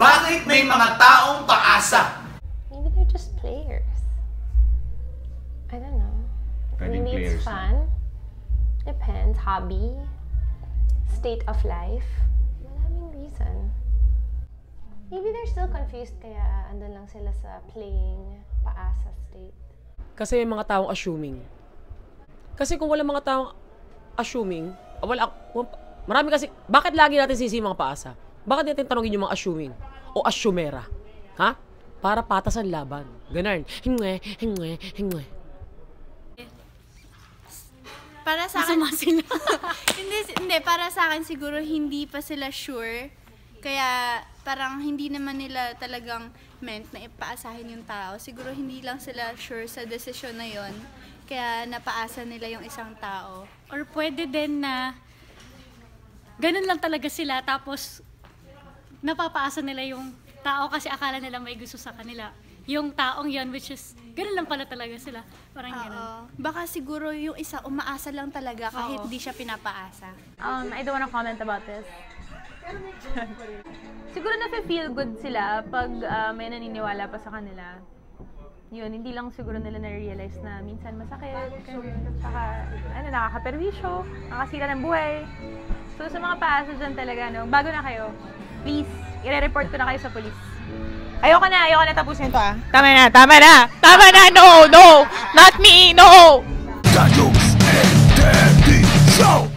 Bakit may mga taong paasa? Maybe they're just players. I don't know. Pwedeng Maybe players it's na. fun. Depends. Hobby. State of life. Maraming reason. Maybe they're still confused kaya andun lang sila sa playing paasa state. Kasi may mga taong assuming. Kasi kung wala mga taong assuming, wala, marami kasi, bakit lagi natin sisi mga paasa? Bakit natin tanongin yung mga assuming? O assumera? Ha? Para patas ang laban. Ganun. Hingwe, hingwe, hingwe. Para sa akin, hindi, hindi, para sa akin siguro hindi pa sila sure. Kaya parang hindi naman nila talagang meant na ipaasahin yung tao. Siguro hindi lang sila sure sa desisyon na yon. Kaya napaasa nila yung isang tao. Or pwede din na ganun lang talaga sila tapos napapaasa nila yung tao kasi akala nila may gusto sa kanila. Yung taong yon which is ganun lang pala talaga sila. Parang ganun. Oo. Baka siguro yung isa umaasa lang talaga kahit Oo. di siya pinapaasa. Um, I don't wanna comment about this. Siguro na feel good sila pag ah, may naniniwala pa sa kanila. Yun, hindi lang siguro nila na-realize na minsan masakit, saka ano, nakakaperwisyo, nakakasira ng buhay. So sa mga paasa dyan talaga, no, bago na kayo, please, ire-report ko na kayo sa police. Ayoko na, ayoko na tapusin to ah. Tama na, tama na, tama na, no, no, not me, no! Dayos and Daddy Show!